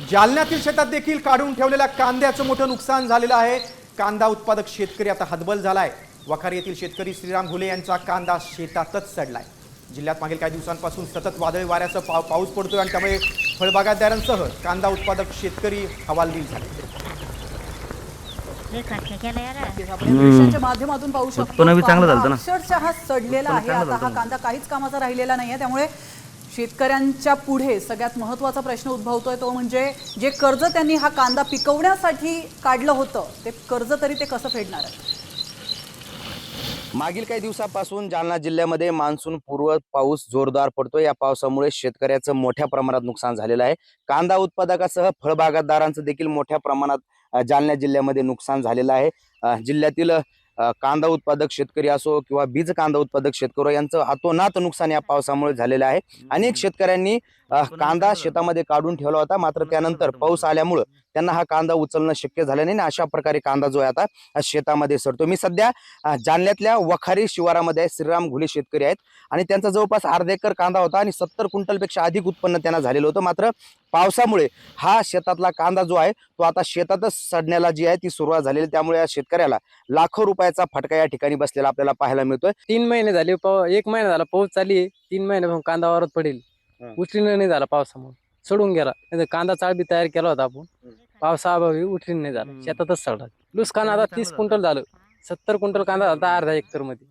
जालन्यातील शेतात देखील काढून ठेवलेल्या कांद्याचं मोठं नुकसान झालेलं आहे. कांदा उत्पादक शेतकरी आता हतबल झालाय. वखार येथील शेतकरी श्रीराम घुले यांचा कांदा शेतातच सडलाय. जिल्ह्यात मागील काही दिवसांपासून सतत वादळी वाऱ्यासह पाव पाऊस पडतोय आणि त्यामुळे फळबागायतदारांसह कांदा उत्पादक शेतकरी हवालदिल झाले. माध्यमातून पाहू शकतो. अक्षरशः हा सडलेला आहे. आता हा कांदा काहीच कामाचा राहिलेला नाहीये. त्यामुळे शेतकऱ्यांच्या पुढे सगळ्यात महत्त्वाचा प्रश्न उद्भवतोय तो म्हणजे जे कर्ज त्यांनी हा कांदा पिकवण्यासाठी काढलं होतं ते कर्ज तरी ते कसं फेडणार? आहे मागील काही दिवसापासून जालना जिल्ह्यामध्ये मान्सून पूर्व पाऊस जोरदार पडतोय. या पावसामुळे शेतकऱ्याचं मोठ्या प्रमाणात नुकसान झालेलं आहे. कांदा उत्पादकासह फळबागायतदारांचं देखील मोठ्या प्रमाणात जालना जिल्ह्यामध्ये नुकसान झालेलं आहे. जिल्ह्यातील कांदा उत्पादक शेतकरी असो किंवा बीज कांदा उत्पादक शेतकरी यांचं अतोनात नुकसान या पावसामुळे झालेलं आहे. अनेक शेतकऱ्यांनी कांदा शेतामध्ये काढून ठेवला होता मात्र त्यानंतर पाऊस आल्यामुळं त्यांना हा कांदा उचलणं शक्य झालं नाही आणि अशा प्रकारे कांदा जो आहे आता शेतामध्ये सरतो मी सध्या जालन्यातल्या वखारी शिवारामध्ये. श्रीराम घुले शेतकरी आहेत आणि त्यांचा जवळपास अर्धा एकर कांदा होता आणि सत्तर क्विंटलपेक्षा अधिक उत्पन्न त्यांना झालेलं होतं मात्र पावसामुळे हा शेतातला कांदा जो आहे तो आता शेतातच सडण्याला जी आहे ती सुरुवात झालेली आहे. त्यामुळे या शेतकऱ्याला लाखो रुपयाचा फटका या ठिकाणी बसलेला आपल्याला पाहायला मिळतोय तीन महिने झाले एक महिना झाला पाऊस चालली आहे. तीन महिने कांदा वावरात पडेल हा. उचलीनं नाही झाला पावसामुळे सोडून गेला नाही तर कांदा चाळ बी तयार केला होता आपण हम्म. पावसाअभावी उठली नाही झाला हम्म. शेतातच सडला नुकसान आता तीस क्विंटल झालं सत्तर क्विंटल कांदा झाला अर्धा एकरमध्ये